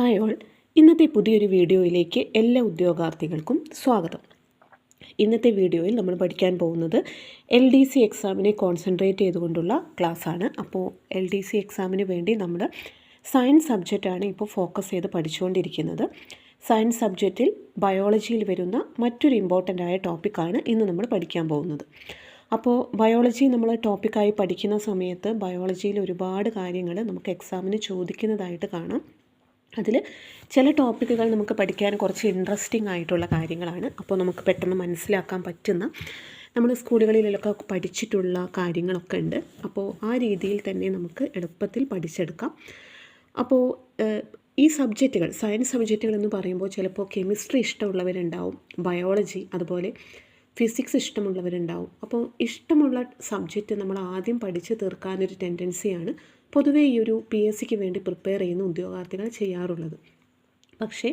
Hi all. ഇന്നത്തെ പുതിയൊരു വീഡിയോയിലേക്ക് എല്ലാ ഉദ്യോഗാർത്ഥികൾക്കും സ്വാഗതം. ഇന്നത്തെ വീഡിയോയിൽ നമ്മൾ പഠിക്കാൻ പോകുന്നത് എൽ ഡി സി എക്സാമിനെ കോൺസെൻട്രേറ്റ് ചെയ്തുകൊണ്ടുള്ള ക്ലാസ്സാണ്. അപ്പോൾ എൽ ഡി സി എക്സാമിന് വേണ്ടി നമ്മൾ സയൻസ് സബ്ജക്റ്റാണ് ഇപ്പോൾ ഫോക്കസ് ചെയ്ത് പഠിച്ചുകൊണ്ടിരിക്കുന്നത്. സയൻസ് സബ്ജക്റ്റിൽ ബയോളജിയിൽ വരുന്ന മറ്റൊരു ഇമ്പോർട്ടന്റ് ആയ ടോപ്പിക്കാണ് ഇന്ന് നമ്മൾ പഠിക്കാൻ പോകുന്നത്. അപ്പോൾ ബയോളജി നമ്മൾ ടോപ്പിക്കായി പഠിക്കുന്ന സമയത്ത് ബയോളജിയിൽ ഒരുപാട് കാര്യങ്ങൾ നമുക്ക് എക്സാമിന് ചോദിക്കുന്നതായിട്ട് കാണാം. അതിൽ ചില ടോപ്പിക്കുകൾ നമുക്ക് പഠിക്കാൻ കുറച്ച് ഇൻട്രസ്റ്റിംഗ് ആയിട്ടുള്ള കാര്യങ്ങളാണ്. അപ്പോൾ നമുക്ക് പെട്ടെന്ന് മനസ്സിലാക്കാൻ പറ്റുന്ന നമ്മൾ സ്കൂളുകളിലൊക്കെ പഠിച്ചിട്ടുള്ള കാര്യങ്ങളൊക്കെ ഉണ്ട്. അപ്പോൾ ആ രീതിയിൽ തന്നെ നമുക്ക് എളുപ്പത്തിൽ പഠിച്ചെടുക്കാം. അപ്പോൾ ഈ സബ്ജക്റ്റുകൾ സയൻസ് സബ്ജക്റ്റുകൾ എന്ന് പറയുമ്പോൾ ചിലപ്പോൾ കെമിസ്ട്രി ഇഷ്ടമുള്ളവരുണ്ടാവും ബയോളജി അതുപോലെ ഫിസിക്സ് ഇഷ്ടമുള്ളവരുണ്ടാവും. അപ്പോൾ ഇഷ്ടമുള്ള സബ്ജക്റ്റ് നമ്മൾ ആദ്യം പഠിച്ച് തീർക്കാനൊരു ടെൻഡൻസിയാണ് പൊതുവേ ഈ ഒരു പി എസ് സിക്ക് വേണ്ടി പ്രിപ്പയർ ചെയ്യുന്ന ഉദ്യോഗാർത്ഥികൾ ചെയ്യാറുള്ളത്. പക്ഷേ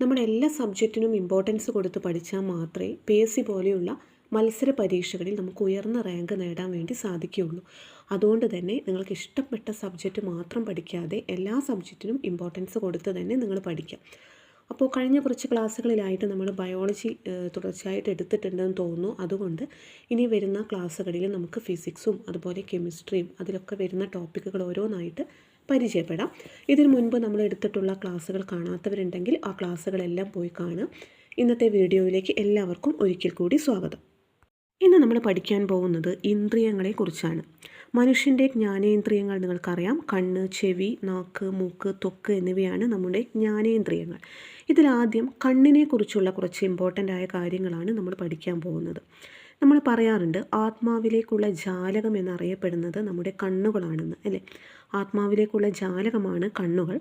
നമ്മൾ എല്ലാ സബ്ജക്റ്റിനും ഇമ്പോർട്ടൻസ് കൊടുത്ത് പഠിച്ചാൽ മാത്രമേ പി എസ് സി പോലെയുള്ള മത്സര പരീക്ഷകളിൽ നമുക്ക് ഉയർന്ന റാങ്ക് നേടാൻ വേണ്ടി സാധിക്കുകയുള്ളൂ. അതുകൊണ്ട് തന്നെ നിങ്ങൾക്ക് ഇഷ്ടപ്പെട്ട സബ്ജക്റ്റ് മാത്രം പഠിക്കാതെ എല്ലാ സബ്ജക്റ്റിനും ഇമ്പോർട്ടൻസ് കൊടുത്ത് തന്നെ നിങ്ങൾ പഠിക്കാം. അപ്പോൾ കഴിഞ്ഞ കുറച്ച് ക്ലാസ്സുകളിലായിട്ട് നമ്മൾ ബയോളജി തുടർച്ചയായിട്ട് എടുത്തിട്ടുണ്ടെന്ന് തോന്നുന്നു. അതുകൊണ്ട് ഇനി വരുന്ന ക്ലാസ്സുകളിൽ നമുക്ക് ഫിസിക്സും അതുപോലെ കെമിസ്ട്രിയും അതിലൊക്കെ വരുന്ന ടോപ്പിക്കുകൾ ഓരോന്നായിട്ട് പരിചയപ്പെടാം. ഇതിനു മുൻപ് നമ്മൾ എടുത്തിട്ടുള്ള ക്ലാസ്സുകൾ കാണാത്തവരുണ്ടെങ്കിൽ ആ ക്ലാസ്സുകളെല്ലാം പോയി കാണുക. ഇന്നത്തെ വീഡിയോയിലേക്ക് എല്ലാവർക്കും ഒരിക്കൽ കൂടി സ്വാഗതം. ഇന്ന് നമ്മൾ പഠിക്കാൻ പോകുന്നത് ഇന്ദ്രിയങ്ങളെക്കുറിച്ചാണ്. മനുഷ്യന്റെ ജ്ഞാനേന്ദ്രിയങ്ങൾ നിങ്ങൾക്കറിയാം. കണ്ണ് ചെവി നാക്ക് മൂക്ക് തൊക്ക് എന്നിവയാണ് നമ്മുടെ ജ്ഞാനേന്ദ്രിയങ്ങൾ. ഇതിലാദ്യം കണ്ണിനെക്കുറിച്ചുള്ള കുറച്ച് ഇമ്പോർട്ടന്റ് ആയ കാര്യങ്ങളാണ് നമ്മൾ പഠിക്കാൻ പോകുന്നത്. നമ്മൾ പറയാറുണ്ട് ആത്മാവിലേക്കുള്ള ജാലകം എന്നറിയപ്പെടുന്നത് നമ്മുടെ കണ്ണുകളാണെന്ന് അല്ലേ? ആത്മാവിലേക്കുള്ള ജാലകമാണ് കണ്ണുകൾ.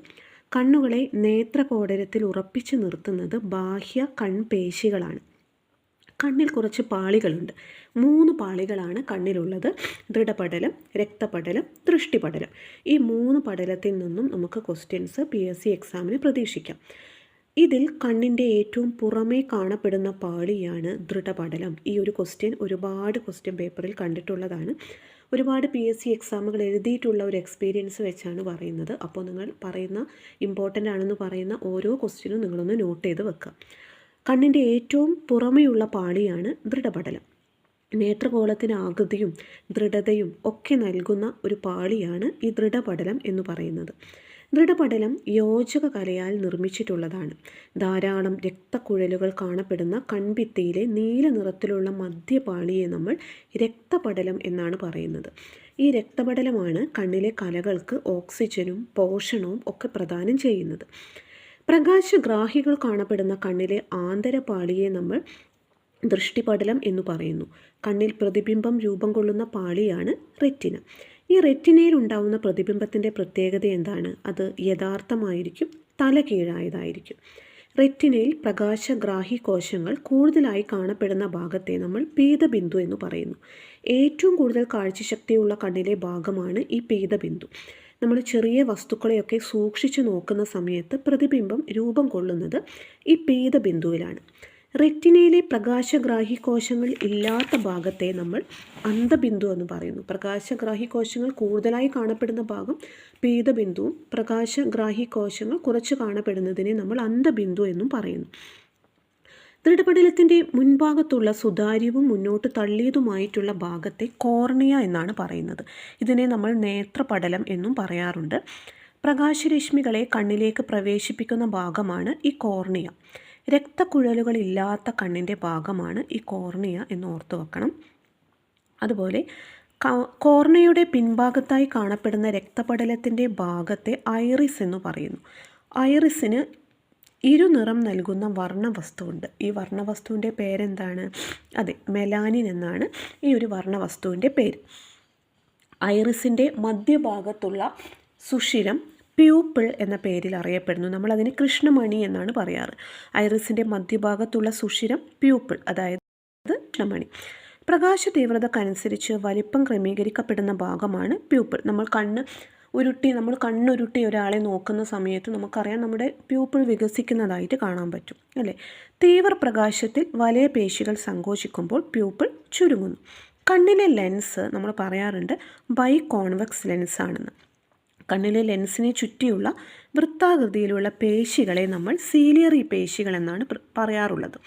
കണ്ണുകളെ നേത്രകോടരത്തിൽ ഉറപ്പിച്ചു നിർത്തുന്നത് ബാഹ്യ കൺപേശികളാണ്. കണ്ണിൽ കുറച്ച് പാളികളുണ്ട്. മൂന്ന് പാളികളാണ് കണ്ണിലുള്ളത്. ദൃഢപടലം രക്തപടലം ദൃഷ്ടിപടലം. ഈ മൂന്ന് പടലത്തിൽ നിന്നും നമുക്ക് ക്വസ്റ്റ്യൻസ് പി എസ് സി എക്സാമിന് പ്രതീക്ഷിക്കാം. ഇതിൽ കണ്ണിന്റെ ഏറ്റവും പുറമേ കാണപ്പെടുന്ന പാളിയാണ് ദൃഢപടലം. ഈ ഒരു ക്വസ്റ്റ്യൻ ഒരുപാട് ക്വസ്റ്റ്യൻ പേപ്പറിൽ കണ്ടിട്ടുള്ളതാണ്. ഒരുപാട് പി എസ് സി എക്സാമുകൾ എഴുതിയിട്ടുള്ള ഒരു എക്സ്പീരിയൻസ് വെച്ചാണ് പറയുന്നത്. അപ്പോൾ നിങ്ങൾ പറയുന്ന ഇമ്പോർട്ടന്റ് ആണെന്ന് പറയുന്ന ഓരോ ക്വസ്റ്റ്യനും നിങ്ങളൊന്ന് നോട്ട് ചെയ്ത് വെക്കുക. കണ്ണിന്റെ ഏറ്റവും പുറമെയുള്ള പാളിയാണ് ദൃഢപടലം. നേത്രഗോളത്തിന് ആകൃതിയും ദൃഢതയും ഒക്കെ നൽകുന്ന ഒരു പാളിയാണ് ഈ ദൃഢപടലം എന്ന് പറയുന്നത്. ദൃഢപടലം യോജക കലയാൽ നിർമ്മിച്ചിട്ടുള്ളതാണ്. ധാരാളം രക്തക്കുഴലുകൾ കാണപ്പെടുന്ന കൺഭിത്തിയിലെ നീല നിറത്തിലുള്ള മധ്യപാളിയെ നമ്മൾ രക്തപടലം എന്നാണ് പറയുന്നത്. ഈ രക്തപടലമാണ് കണ്ണിലെ കലകൾക്ക് ഓക്സിജനും പോഷണവും ഒക്കെ പ്രദാനം ചെയ്യുന്നത്. പ്രകാശഗ്രാഹികൾ കാണപ്പെടുന്ന കണ്ണിലെ ആന്തരപാളിയെ നമ്മൾ ദൃഷ്ടിപടലം എന്ന് പറയുന്നു. കണ്ണിൽ പ്രതിബിംബം രൂപം കൊള്ളുന്ന പാളിയാണ് റെറ്റിന. ഈ റെറ്റിനയിൽ ഉണ്ടാവുന്ന പ്രതിബിംബത്തിന്റെ പ്രത്യേകത എന്താണ്? അത് യഥാർത്ഥമായിരിക്കും തലകീഴായതായിരിക്കും. റെറ്റിനയിൽ പ്രകാശഗ്രാഹി കോശങ്ങൾ കൂടുതലായി കാണപ്പെടുന്ന ഭാഗത്തെ നമ്മൾ പീതബിന്ദു എന്ന് പറയുന്നു. ഏറ്റവും കൂടുതൽ കാഴ്ചശക്തിയുള്ള കണ്ണിലെ ഭാഗമാണ് ഈ പീതബിന്ദു നമ്മൾ ചെറിയ വസ്തുക്കളെയൊക്കെ സൂക്ഷിച്ചു നോക്കുന്ന സമയത്ത് പ്രതിബിംബം രൂപം കൊള്ളുന്നത് ഈ പീതബിന്ദുവിലാണ് റെറ്റിനയിലെ പ്രകാശഗ്രാഹി കോശങ്ങൾ ഇല്ലാത്ത ഭാഗത്തെ നമ്മൾ അന്ധബിന്ദു എന്ന് പറയുന്നു. പ്രകാശഗ്രാഹി കോശങ്ങൾ കൂടുതലായി കാണപ്പെടുന്ന ഭാഗം പീതബിന്ദുവും പ്രകാശഗ്രാഹി കോശങ്ങൾ കുറച്ച് കാണപ്പെടുന്നതിനെ നമ്മൾ അന്ധബിന്ദു എന്നും പറയുന്നു. ദൃഢപടലത്തിന്റെ മുൻഭാഗത്തുള്ള സുതാര്യവും മുന്നോട്ട് തള്ളിയതുമായിട്ടുള്ള ഭാഗത്തെ കോർണിയ എന്നാണ് പറയുന്നത്. ഇതിനെ നമ്മൾ നേത്രപടലം എന്നും പറയാറുണ്ട്. പ്രകാശരശ്മികളെ കണ്ണിലേക്ക് പ്രവേശിപ്പിക്കുന്ന ഭാഗമാണ് ഈ കോർണിയ. രക്തക്കുഴലുകളില്ലാത്ത കണ്ണിന്റെ ഭാഗമാണ് ഈ കോർണിയ എന്ന് ഓർത്തു വെക്കണം. അതുപോലെ കോർണയുടെ പിൻഭാഗത്തായി കാണപ്പെടുന്ന രക്തപടലത്തിന്റെ ഭാഗത്തെ ഐറിസ് എന്ന് പറയുന്നു. ഐറിസിന് ഇരുനിറം നൽകുന്ന വർണവസ്തുവുണ്ട്. ഈ വർണവസ്തുവിന്റെ പേരെന്താണ്? അതെ മെലാനിൻ എന്നാണ് ഈ ഒരു വർണവസ്തുവിന്റെ പേര്. ഐറിസിന്റെ മധ്യഭാഗത്തുള്ള സുഷിരം പ്യൂപ്പിൾ എന്ന പേരിൽ അറിയപ്പെടുന്നു. നമ്മളതിന് കൃഷ്ണമണി എന്നാണ് പറയാറ്. ഐറിസിന്റെ മധ്യഭാഗത്തുള്ള സുഷിരം പ്യൂപ്പിൾ അതായത് കൃഷ്ണമണി. പ്രകാശ തീവ്രതക്കനുസരിച്ച് വലിപ്പം ക്രമീകരിക്കപ്പെടുന്ന ഭാഗമാണ് പ്യൂപ്പിൾ. നമ്മൾ കണ്ണ് ഉരുട്ടി നമ്മൾ കണ്ണുരുട്ടി ഒരാളെ നോക്കുന്ന സമയത്ത് നമുക്കറിയാം നമ്മുടെ പ്യൂപ്പിൾ വികസിക്കുന്നതായിട്ട് കാണാൻ പറ്റും അല്ലേ? തീവ്രപ്രകാശത്തിൽ വലയ പേശികൾ സങ്കോചിക്കുമ്പോൾ പ്യൂപ്പിൾ ചുരുങ്ങുന്നു. കണ്ണിലെ ലെൻസ് നമ്മൾ പറയാറുണ്ട് ബൈ കോൺവെക്സ് ലെൻസ് ആണെന്ന്. കണ്ണിലെ ലെൻസിനെ ചുറ്റിയുള്ള വൃത്താകൃതിയിലുള്ള പേശികളെ നമ്മൾ സീലിയറി പേശികൾ എന്നാണ് പറയാറുള്ളത്.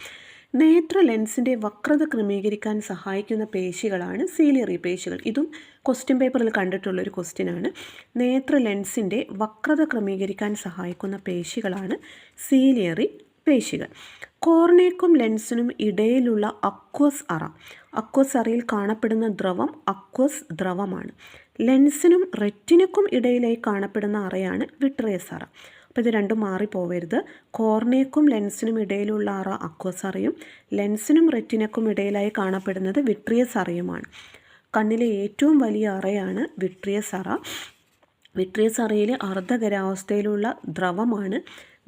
നേത്ര ലെൻസിന്റെ വക്രത ക്രമീകരിക്കാൻ സഹായിക്കുന്ന പേശികളാണ് സീലിയറി പേശികൾ. ഇതും ക്വസ്റ്റ്യൻ പേപ്പറിൽ കണ്ടിട്ടുള്ള ഒരു ക്വസ്റ്റ്യനാണ് നേത്ര ലെൻസിന്റെ വക്രത ക്രമീകരിക്കാൻ സഹായിക്കുന്ന പേശികളാണ് സീലിയറി പേശികൾ. കോർണേക്കും ലെൻസിനും ഇടയിലുള്ള അക്വസ് അറ. അക്വസ് അറയിൽ കാണപ്പെടുന്ന ദ്രവം അക്വസ് ദ്രവമാണ്. ലെൻസിനും റെറ്റിനക്കും ഇടയിലായി കാണപ്പെടുന്ന അറയാണ് വിട്രിയസ് അറ. അപ്പോൾ ഇത് രണ്ടും മാറിപ്പോവരുത് കോർണേക്കും ലെൻസിനും ഇടയിലുള്ള അറ അക്വസ് അറയും ലെൻസിനും റെറ്റിനക്കും ഇടയിലായി കാണപ്പെടുന്നത് വിട്രിയസ് അറയുമാണ് കണ്ണിലെ ഏറ്റവും വലിയ അറയാണ് വിട്രിയസ് അറ വിട്രിയസ് അറയിലെ അർദ്ധഗരാവസ്ഥയിലുള്ള ദ്രവമാണ്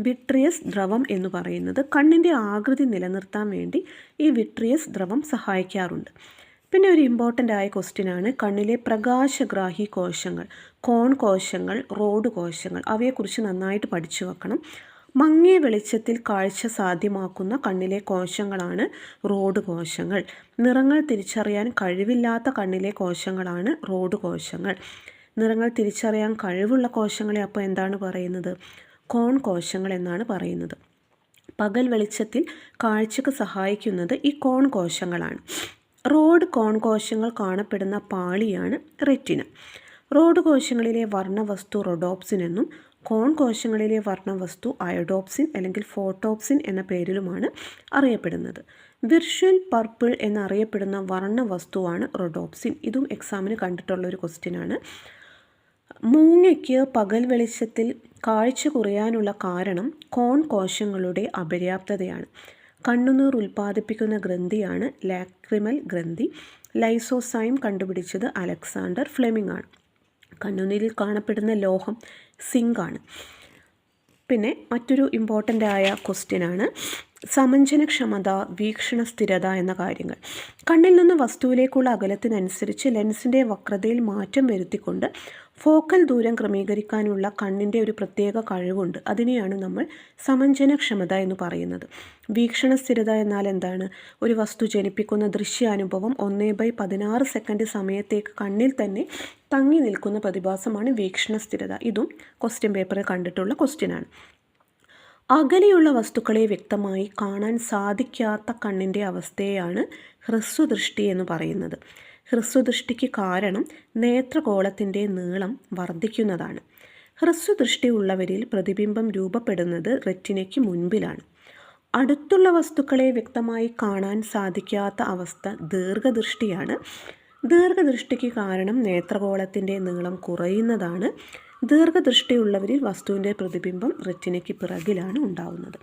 വിട്രിയസ് ദ്രവം എന്ന് പറയുന്നത്. കണ്ണിന്റെ ആകൃതി നിലനിർത്താൻ വേണ്ടി ഈ വിട്രിയസ് ദ്രവം സഹായിക്കാറുണ്ട്. പിന്നെ ഒരു ഇമ്പോർട്ടന്റ് ആയ ക്വസ്റ്റ്യൻ ആണ് കണ്ണിലെ പ്രകാശഗ്രാഹി കോശങ്ങൾ കോൺ കോശങ്ങൾ റോഡ് കോശങ്ങൾ അവയെക്കുറിച്ച് നന്നായിട്ട് പഠിച്ചു വെക്കണം. മങ്ങിയ വെളിച്ചത്തിൽ കാഴ്ച സാധ്യമാക്കുന്ന കണ്ണിലെ കോശങ്ങളാണ് റോഡ് കോശങ്ങൾ. നിറങ്ങൾ തിരിച്ചറിയാൻ കഴിവില്ലാത്ത കണ്ണിലെ കോശങ്ങളാണ് റോഡ് കോശങ്ങൾ. നിറങ്ങൾ തിരിച്ചറിയാൻ കഴിവുള്ള കോശങ്ങളെ അപ്പോൾ എന്താണ് പറയുന്നത്? കോൺ കോശങ്ങൾ എന്നാണ് പറയുന്നത്. പകൽ വെളിച്ചത്തിൽ കാഴ്ചക്ക് സഹായിക്കുന്നത് ഈ കോൺ കോശങ്ങളാണ്. റോഡ് കോൺ കോശങ്ങൾ കാണപ്പെടുന്ന പാളിയാണ് റെറ്റിന. റോഡ് കോശങ്ങളിലെ വർണവസ്തു റൊഡോപ്സിൻ എന്നും കോൺ കോശങ്ങളിലെ വർണവസ്തു അയഡോപ്സിൻ അല്ലെങ്കിൽ ഫോട്ടോപ്സിൻ എന്ന പേരിലുമാണ് അറിയപ്പെടുന്നത്. വിർഷ്വൽ പർപ്പിൾ എന്നറിയപ്പെടുന്ന വർണവസ്തുവാണ് റൊഡോപ്സിൻ. ഇതും എക്സാമിന് കണ്ടിട്ടുള്ള ഒരു ക്വസ്റ്റ്യനാണ് മൂങ്ങയ്ക്ക് പകൽ വെളിച്ചത്തിൽ കാഴ്ച കുറയാനുള്ള കാരണം കോൺ കോശങ്ങളുടെ അപര്യാപ്തതയാണ്. കണ്ണുനീർ ഉൽപ്പാദിപ്പിക്കുന്ന ഗ്രന്ഥിയാണ് ലാക്രിമൽ ഗ്രന്ഥി. ലൈസോസൈം കണ്ടുപിടിച്ചത് അലക്സാണ്ടർ ഫ്ലെമിംഗ് ആണ്. കണ്ണുനീരിൽ കാണപ്പെടുന്ന ലോഹം സിങ്ക് ആണ്. പിന്നെ മറ്റൊരു ഇമ്പോർട്ടന്റ് ആയ ക്വസ്റ്റ്യനാണ് സമഞ്ജനക്ഷമത വീക്ഷണ സ്ഥിരത എന്ന കാര്യങ്ങൾ. കണ്ണിൽ നിന്ന് വസ്തുവിലേക്കുള്ള അകലത്തിനനുസരിച്ച് ലെൻസിന്റെ വക്രതയിൽ മാറ്റം വരുത്തിക്കൊണ്ട് ഫോക്കൽ ദൂരം ക്രമീകരിക്കാനുള്ള കണ്ണിന്റെ ഒരു പ്രത്യേക കഴിവുണ്ട്. അതിനെയാണ് നമ്മൾ സമഞ്ജനക്ഷമത എന്ന് പറയുന്നത്. വീക്ഷണ സ്ഥിരത എന്നാൽ എന്താണ്? ഒരു വസ്തു ജനിപ്പിക്കുന്ന ദൃശ്യാനുഭവം ഒന്നേ ബൈ പതിനാറ് സെക്കൻഡ് സമയത്തേക്ക് കണ്ണിൽ തന്നെ തങ്ങി നിൽക്കുന്ന പ്രതിഭാസമാണ് വീക്ഷണ സ്ഥിരത. ഇതും ക്വസ്റ്റ്യൻ പേപ്പറിൽ കണ്ടിട്ടുള്ള ക്വസ്റ്റ്യനാണ്. അകലെയുള്ള വസ്തുക്കളെ വ്യക്തമായി കാണാൻ സാധിക്കാത്ത കണ്ണിന്റെ അവസ്ഥയാണ് ഹ്രസ്വദൃഷ്ടി എന്ന് പറയുന്നത്. ഹ്രസ്വദൃഷ്ടിക്ക് കാരണം നേത്രഗോളത്തിന്റെ നീളം വർദ്ധിക്കുന്നതാണ്. ഹ്രസ്വദൃഷ്ടി ഉള്ളവരിൽ പ്രതിബിംബം രൂപപ്പെടുന്നത് റെറ്റിനയ്ക്ക് മുൻപിലാണ്. അടുത്തുള്ള വസ്തുക്കളെ വ്യക്തമായി കാണാൻ സാധിക്കാത്ത അവസ്ഥ ദീർഘദൃഷ്ടിയാണ്. ദീർഘദൃഷ്ടിക്ക് കാരണം നേത്രഗോളത്തിന്റെ നീളം കുറയുന്നതാണ്. ദീർഘദൃഷ്ടിയുള്ളവരിൽ വസ്തുവിന്റെ പ്രതിബിംബം റെറ്റിനയ്ക്ക് പിറകിലാണ് ഉണ്ടാവുന്നത്.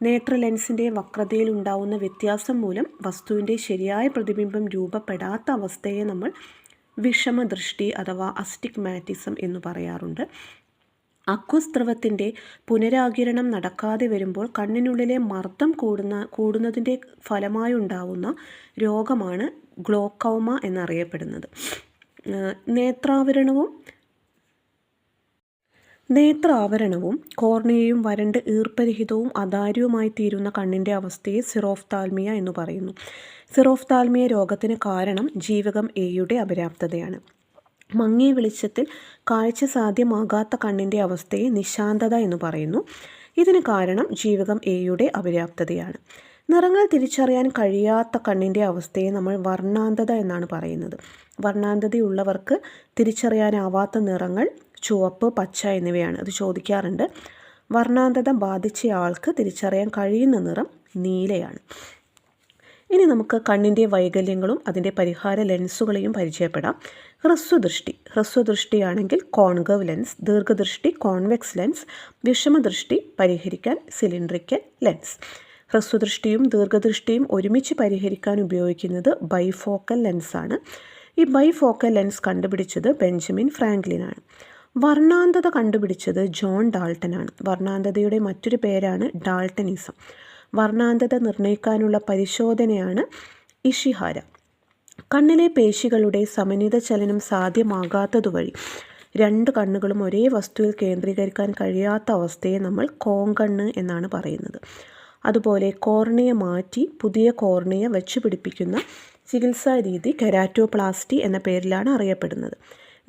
നേത്ര ലെൻസിന്റെ വക്രതയിൽ ഉണ്ടാവുന്ന വ്യത്യാസം മൂലം വസ്തുവിന്റെ ശരിയായ പ്രതിബിംബം രൂപപ്പെടാത്ത അവസ്ഥയെ നമ്മൾ വിഷമദൃഷ്ടി അഥവാ അസ്റ്റിഗ്മാറ്റിസം എന്ന് പറയാറുണ്ട്. അക്വസ്ത്രവത്തിന്റെ പുനരാകിരണം നടക്കാതെ വരുമ്പോൾ കണ്ണിനുള്ളിലെ മർദ്ദം കൂടുന്ന കൂടുന്നതിന്റെ ഫലമായി ഉണ്ടാവുന്ന രോഗമാണ് ഗ്ലോക്കോമ എന്നറിയപ്പെടുന്നത്. നേത്രാവരണവും നേത്രാവരണവും കോർണിയയും വരണ്ട് ഈർപ്പരഹിതവും അതാര്യവുമായി തീരുന്ന കണ്ണിന്റെ അവസ്ഥയെ സിറോഫ്താൽമിയ എന്ന് പറയുന്നു. സിറോഫ്താൽമിയ രോഗത്തിന് കാരണം ജീവകം എയുടെ അപര്യാപ്തതയാണ്. മങ്ങിയ വെളിച്ചത്തിൽ കാഴ്ച സാധ്യമാകാത്ത കണ്ണിന്റെ അവസ്ഥയെ നിശാന്തത എന്ന് പറയുന്നു. ഇതിന് കാരണം ജീവകം എയുടെ അപര്യാപ്തതയാണ്. നിറങ്ങൾ തിരിച്ചറിയാൻ കഴിയാത്ത കണ്ണിന്റെ അവസ്ഥയെ നമ്മൾ വർണാന്തത എന്നാണ് പറയുന്നത്. വർണാന്തതയുള്ളവർക്ക് തിരിച്ചറിയാനാവാത്ത നിറങ്ങൾ ചുവപ്പ് പച്ച എന്നിവയാണ് അത് ചോദിക്കാറുണ്ട്. വർണാന്തത ബാധിച്ചയാൾക്ക് തിരിച്ചറിയാൻ കഴിയുന്ന നിറം നീലയാണ്. ഇനി നമുക്ക് കണ്ണിന്റെ വൈകല്യങ്ങളും അതിന്റെ പരിഹാര ലെൻസുകളെയും പരിചയപ്പെടാം. ഹ്രസ്വദൃഷ്ടി. ഹ്രസ്വദൃഷ്ടിയാണെങ്കിൽ കോൺകവ് ലെൻസ് ദീർഘദൃഷ്ടി കോൺവെക്സ് ലെൻസ് വിഷമദൃഷ്ടി പരിഹരിക്കാൻ സിലിണ്ടറിക്കൽ ലെൻസ്. ഹ്രസ്വദൃഷ്ടിയും ദീർഘദൃഷ്ടിയും ഒരുമിച്ച് പരിഹരിക്കാൻ ഉപയോഗിക്കുന്നത് ബൈഫോക്കൽ ലെൻസാണ്. ഈ ബൈഫോക്കൽ ലെൻസ് കണ്ടുപിടിച്ചത് ബെഞ്ചമിൻ ഫ്രാങ്ക്ലിനാണ്. വർണാന്തത കണ്ടുപിടിച്ചത് ജോൺ ഡാൾട്ടനാണ്. വർണാന്തതയുടെ മറ്റൊരു പേരാണ് ഡാൾട്ടനിസം. വർണാന്തത നിർണയിക്കാനുള്ള പരിശോധനയാണ് ഇഷിഹാര. കണ്ണിലെ പേശികളുടെ സമന്വിത ചലനം സാധ്യമാകാത്തതുവഴി രണ്ട് കണ്ണുകളും ഒരേ വസ്തുവിൽ കേന്ദ്രീകരിക്കാൻ കഴിയാത്ത അവസ്ഥയെ നമ്മൾ കോങ്കണ്ണ് എന്നാണ് പറയുന്നത്. അതുപോലെ കോർണിയ മാറ്റി പുതിയ കോർണിയ വെച്ച് പിടിപ്പിക്കുന്ന ചികിത്സാ രീതി കെരാറ്റോപ്ലാസ്റ്റി എന്ന പേരിലാണ് അറിയപ്പെടുന്നത്.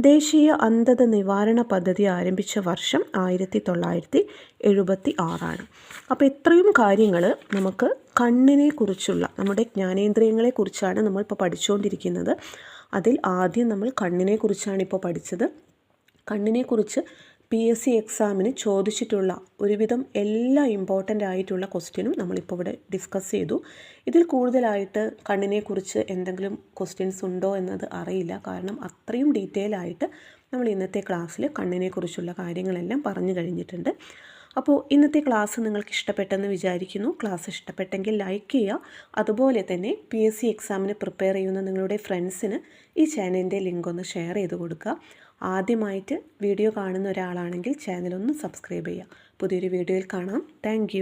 ദേശീയ അന്ധത നിവാരണ പദ്ധതി ആരംഭിച്ച വർഷം ആയിരത്തി തൊള്ളായിരത്തി എഴുപത്തി ആറാണ് അപ്പോൾ ഇത്രയും കാര്യങ്ങൾ നമുക്ക് കണ്ണിനെ കുറിച്ചുള്ള നമ്മുടെ ജ്ഞാനേന്ദ്രിയങ്ങളെ കുറിച്ചാണ് നമ്മളിപ്പോൾ പഠിച്ചുകൊണ്ടിരിക്കുന്നത് അതിൽ ആദ്യം നമ്മൾ കണ്ണിനെ കുറിച്ചാണ് ഇപ്പോൾ പഠിച്ചത്. കണ്ണിനെക്കുറിച്ച് പി എസ് സി എക്സാമിന് ചോദിച്ചിട്ടുള്ള ഒരുവിധം എല്ലാ ഇമ്പോർട്ടന്റ് ആയിട്ടുള്ള ക്വസ്റ്റ്യനും നമ്മളിപ്പോൾ ഇവിടെ ഡിസ്കസ് ചെയ്തു. ഇതിൽ കൂടുതലായിട്ട് കണ്ണിനെക്കുറിച്ച് എന്തെങ്കിലും ക്വസ്റ്റ്യൻസ് ഉണ്ടോ എന്നത് അറിയില്ല. കാരണം അത്രയും ഡീറ്റെയിൽ ആയിട്ട് നമ്മൾ ഇന്നത്തെ ക്ലാസ്സിൽ കണ്ണിനെക്കുറിച്ചുള്ള കാര്യങ്ങളെല്ലാം പറഞ്ഞു കഴിഞ്ഞിട്ടുണ്ട്. അപ്പോൾ ഇന്നത്തെ ക്ലാസ് നിങ്ങൾക്ക് ഇഷ്ടപ്പെട്ടെന്ന് വിചാരിക്കുന്നു. ക്ലാസ് ഇഷ്ടപ്പെട്ടെങ്കിൽ ലൈക്ക് ചെയ്യുക. അതുപോലെ തന്നെ പി എസ് സി എക്സാമിന് പ്രിപ്പയർ ചെയ്യുന്ന നിങ്ങളുടെ ഫ്രണ്ട്സിന് ഈ ചാനലിന്റെ ലിങ്ക് ഒന്ന് ഷെയർ ചെയ്ത് കൊടുക്കുക. ആദ്യമായിട്ട് വീഡിയോ കാണുന്ന ഒരാളാണെങ്കിൽ ചാനലൊന്ന് സബ്സ്ക്രൈബ് ചെയ്യുക. പുതിയൊരു വീഡിയോയിൽ കാണാം. താങ്ക്